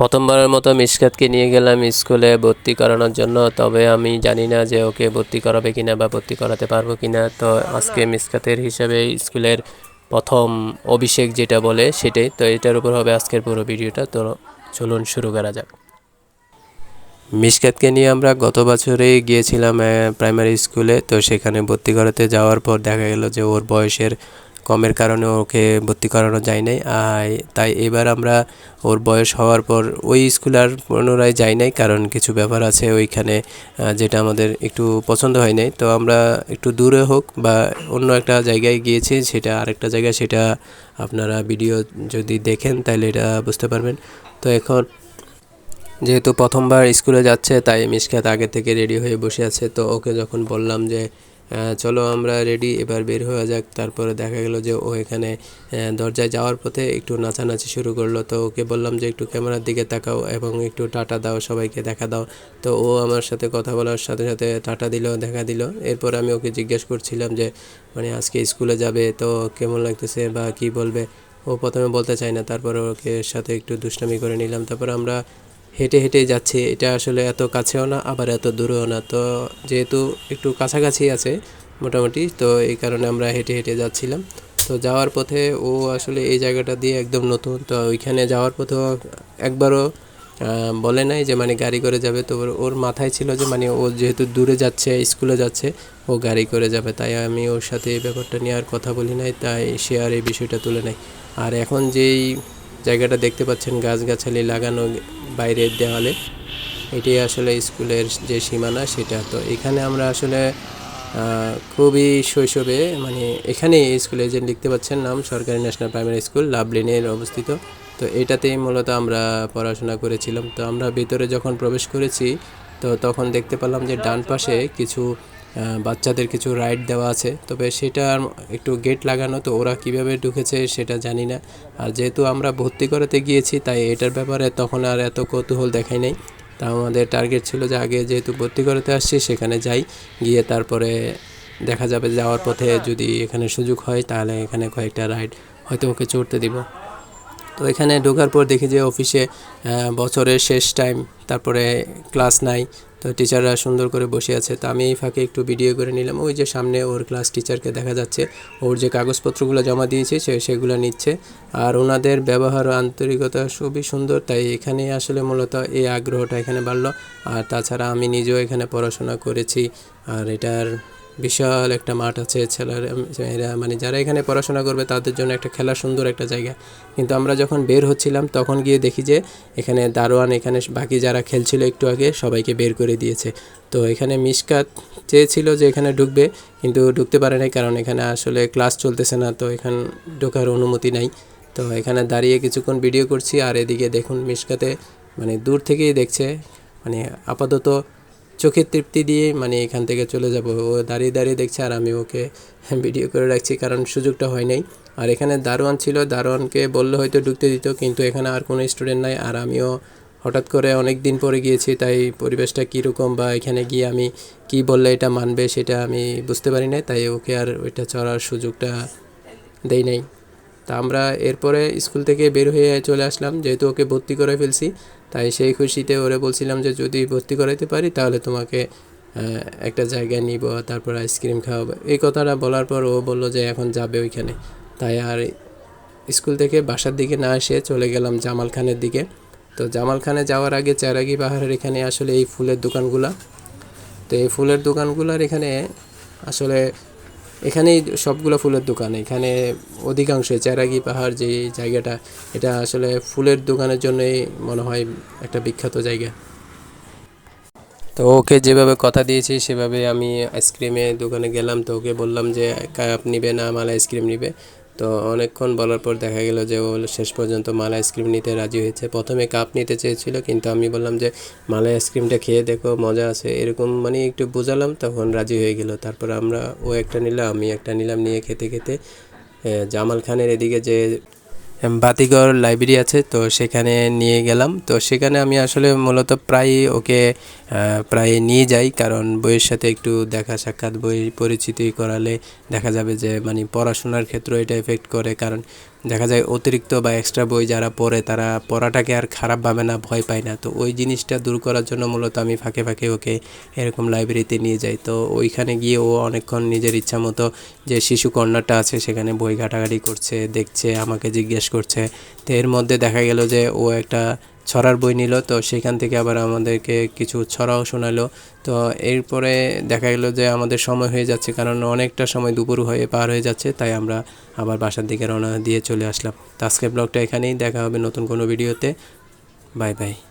প্রথমবারের মতো মিশকাতকে নিয়ে গেলাম স্কুলে ভর্তি করানোর জন্য। তবে আমি জানি না যে ওকে ভর্তি করাবে কিনা বা ভর্তি করাতে পারব কিনা। তো আজকে মিসকাতের হিসাবে স্কুলের প্রথম অভিষেক যেটা বলে সেটাই। তো এটার উপর হবে আজকের পুরো ভিডিওটা। তো চলুন শুরু করা যাক। মিশকাতকে নিয়ে আমরা গত বছরেই গিয়েছিলাম প্রাইমারি স্কুলে তো সেখানে ভর্তি করাতে যাওয়ার পর দেখা গেল যে ওর বয়সের কমের কারণে ওকে ভর্তি করানো যায় নাই। তাই এবার আমরা ওর বয়স হওয়ার পর ওই স্কুল আর পুনরায় যাই নাই, কারণ কিছু ব্যাপার আছে ওইখানে যেটা আমাদের একটু পছন্দ হয় নাই। তো আমরা একটু দূরে হোক বা অন্য একটা জায়গায় গিয়েছি, সেটা আরেকটা জায়গা সেটা আপনারা ভিডিও যদি দেখেন তাহলে এটা বুঝতে পারবেন। তো এখন যেহেতু প্রথমবার স্কুলে যাচ্ছে, তাই মিশকাত আগে থেকে রেডি হয়ে বসে আছে। তো ওকে যখন বললাম যে চলো আমরা রেডি এবার বের হয়ে যাক। তারপরে দেখা গেল যে ও এখানে দরজায় যাওয়ার পথে একটু নাচানাচি শুরু করল। তো ওকে বললাম যে একটু ক্যামেরার দিকে তাকাও এবং একটু টাটা দাও, সবাইকে দেখা দাও। তো ও আমার সাথে কথা বলার সাথে সাথে টাটা দিল, দেখা দিল। এরপর আমি ওকে জিজ্ঞেস করছিলাম যে মানে আজকে স্কুলে যাবে, তো কেমন লাগতেছে বা কি বলবে? ও প্রথমে বলতে চায় না, তারপর ওকে সাথে একটু দুষ্টামি করে নিলাম। তারপর আমরা হেঁটে হেঁটে যাচ্ছি। এটা আসলে এত কাছেও না, আবার এত দূরেও না। তো যেহেতু একটু কাছাকাছি আছে মোটামুটি, তো এই কারণে আমরা হেঁটে হেঁটে যাচ্ছিলাম। তো যাওয়ার পথে ও আসলে এই জায়গাটা দিয়ে একদম নতুন। তো ওইখানে যাওয়ার পথেও একবারও বলে নাই যে মানে গাড়ি করে যাবে। তো ওর- মাথায় ছিল যে মানে ও যেহেতু দূরে যাচ্ছে, স্কুলে যাচ্ছে, ও গাড়ি করে যাবে। তাই আমি ওর সাথে এই ব্যাপারটা নিয়ে আর কথা বলি নাই, তাই সে আর এই বিষয়টা তুলে নেয়। আর এখন যেই জায়গাটা দেখতে পাচ্ছেন, গাছগাছালি লাগানো বাইরের দেওয়ালে। এটি আসলে স্কুলের যে সীমানা, সেটা তো। এখানে আমরা আসলে খুবই শৈশবে মানে এখানে স্কুলে যে লিখতে পাচ্ছেন নাম, সরকারি ন্যাশনাল প্রাইমারি স্কুল, লাভলিনের অবস্থিত। তো এটাতেই মূলত আমরা পড়াশোনা করেছিলাম। তো আমরা ভিতরে যখন প্রবেশ করেছি, তো তখন দেখতে পেলাম যে ডান পাশে কিছু বাচ্চাদের কিছু রাইড দেওয়া আছে। তবে সেটা একটু গেট লাগানো, তো ওরা কীভাবে ঢুকেছে সেটা জানি না। আর যেহেতু আমরা ভর্তি করাতে গিয়েছি, তাই এটার ব্যাপারে তখন আর এত কৌতূহল দেখাই নাই। তা আমাদের টার্গেট ছিল যে আগে যেহেতু ভর্তি করাতে আসছি, সেখানে যাই। গিয়ে তারপরে দেখা যাবে যাওয়ার পথে যদি এখানে সুযোগ হয়, তাহলে এখানে কয়েকটা রাইড হয়তো ওকে চড়তে দিব। তো এখানে ঢোকার পর দেখি যে অফিসে বছরের শেষ টাইম তারপরে ক্লাস নাই। তো টিচাররা সুন্দর করে বসে আছে। তো আমি এই ফাঁকে একটু ভিডিও করে নিলাম। ওই যে সামনে ওর ক্লাস টিচারকে দেখা যাচ্ছে। ওর যে কাগজপত্রগুলো জমা দিয়েছে, সে সেগুলো নিচ্ছে। আর ওনাদের ব্যবহার ও আন্তরিকতা খুবই সুন্দর। তাই এখানে আসলে মূলত এই আগ্রহটা এখানে বাড়লো। আর তাছাড়া আমি নিজেও এখানে পড়াশোনা করেছি। আর এটার বিশাল একটা মাঠ আছে, ছেলেরা এরা মানে যারা এখানে পড়াশোনা করবে তাদের জন্য একটা খেলার সুন্দর একটা জায়গা। কিন্তু আমরা যখন বের হচ্ছিলাম, তখন গিয়ে দেখি যে এখানে দারোয়ান, এখানে বাকি যারা খেলছিল একটু আগে, সবাইকে বের করে দিয়েছে। তো এখানে মিসকাত চেয়েছিল যে এখানে ঢুকবে, কিন্তু ঢুকতে পারে নাই কারণ এখানে আসলে ক্লাস চলতেছে না, তো এখানে ঢোকার অনুমতি নাই। তো এখানে দাঁড়িয়ে কিছুক্ষণ ভিডিও করছি আর এদিকে দেখুন মিসকাতে মানে দূর থেকেই দেখছে মানে আপাতত চোখের তৃপ্তি দিয়ে মানে এখান থেকে চলে যাব। ও দাঁড়িয়ে দাঁড়িয়ে দেখছে আর আমি ওকে ভিডিও করে রাখছি কারণ সুযোগটা হয় নাই। আর এখানে দারোয়ান ছিল, দারোয়ানকে বললে হয়তো ঢুকতে দিত, কিন্তু এখানে আর কোনো স্টুডেন্ট নাই আর আমিও হঠাৎ করে অনেক দিন পরে গিয়েছি, তাই পরিবেশটা কীরকম বা এখানে গিয়ে আমি কি বললে এটা মানবে সেটা আমি বুঝতে পারি না তাই ওকে আর ওইটা চড়ার সুযোগটা দেই নাই। তা আমরা এরপরে স্কুল থেকে বের হয়ে চলে আসলাম, যেহেতু ওকে ভর্তি করে ফেলছি। তাই সেই খুশিতে ওরে বলছিলাম যে, যদি ভর্তি করাইতে পারি, তাহলে তোমাকে একটা জায়গায় নিব, তারপর আইসক্রিম খাওয়াবো। এই কথাটা বলার পর ও বলল যে, এখন যাবে ওইখানে। তাই আর স্কুল থেকে বাসার দিকে না এসে চলে গেলাম জামাল খানের দিকে। তো জামাল খানে যাওয়ার আগে চেরাগি পাহাড়ের এখানে আসলে এই ফুলের দোকানগুলা। তো এই ফুলের দোকানগুলোর এখানে আসলে এখানেই সবগুলো ফুলের দোকান। এখানে অধিকাংশ চেরাগি পাহাড় যে জায়গাটা, এটা আসলে ফুলের দোকানের জন্যই মনে হয় একটা বিখ্যাত জায়গা। তো ওকে যেভাবে কথা দিয়েছি, সেভাবে আমি আইসক্রিমের দোকানে গেলাম। তো ওকে বললাম যে কাপ নিবে না আমার আইসক্রিম নিবে। তো অনেকক্ষণ বলার পর দেখা গেল যে ও শেষ পর্যন্ত মালা আইসক্রিম নিতে রাজি হয়েছে। প্রথমে কাপ নিতে চেয়েছিল, কিন্তু আমি বললাম যে, মালা আইসক্রিমটা খেয়ে দেখো, মজা আছে। এরকম মানে একটু বোঝালাম, তখন রাজি হয়ে গেল। তারপর আমরা ও একটা নিলাম, আমি একটা নিলাম নিয়ে খেতে খেতে। জামাল খানের এদিকে যে বাতিগড় লাইব্রেরি আছে, তো সেখানে নিয়ে গেলাম। তো সেখানে আমি আসলে মূলত প্রায় ওকে প্রায় নিয়ে যাই, কারণ বইয়ের সাথে একটু দেখা সাক্ষাৎ, বই পরিচিতি করালে দেখা যাবে যে মানে পড়াশোনার ক্ষেত্রে এটা এফেক্ট করে। কারণ দেখা যায় অতিরিক্ত বা এক্সট্রা বই যারা পড়ে, তারা পড়াটাকে আর খারাপভাবে না, ভয় পায় না। তো ওই জিনিসটা দূর করার জন্য মূলত আমি ফাঁকে ফাঁকে ওকে এরকম লাইব্রেরিতে নিয়ে যাই। তো ওইখানে গিয়ে ও অনেকক্ষণ নিজের ইচ্ছা মতো যে শিশু কর্নারটা আছে, সেখানে বই ঘাটাঘাটি করছে, দেখছে, আমাকে জিজ্ঞেস করছে। তো এর মধ্যে দেখা গেল যে ও একটা ছড়ার বই নিল, তো সেখান থেকে আবার আমাদেরকে কিছু ছড়াও শোনালো। তো এরপরে দেখা গেলো যে আমাদের সময় হয়ে যাচ্ছে, কারণ অনেকটা সময় দুপুর হয়ে পার হয়ে যাচ্ছে, তাই আমরা আবার বাসার দিকে রওনা দিয়ে চলে আসলাম। তো আজকের ব্লগটা এখানেই, দেখা হবে নতুন কোনো ভিডিওতে। Bye bye.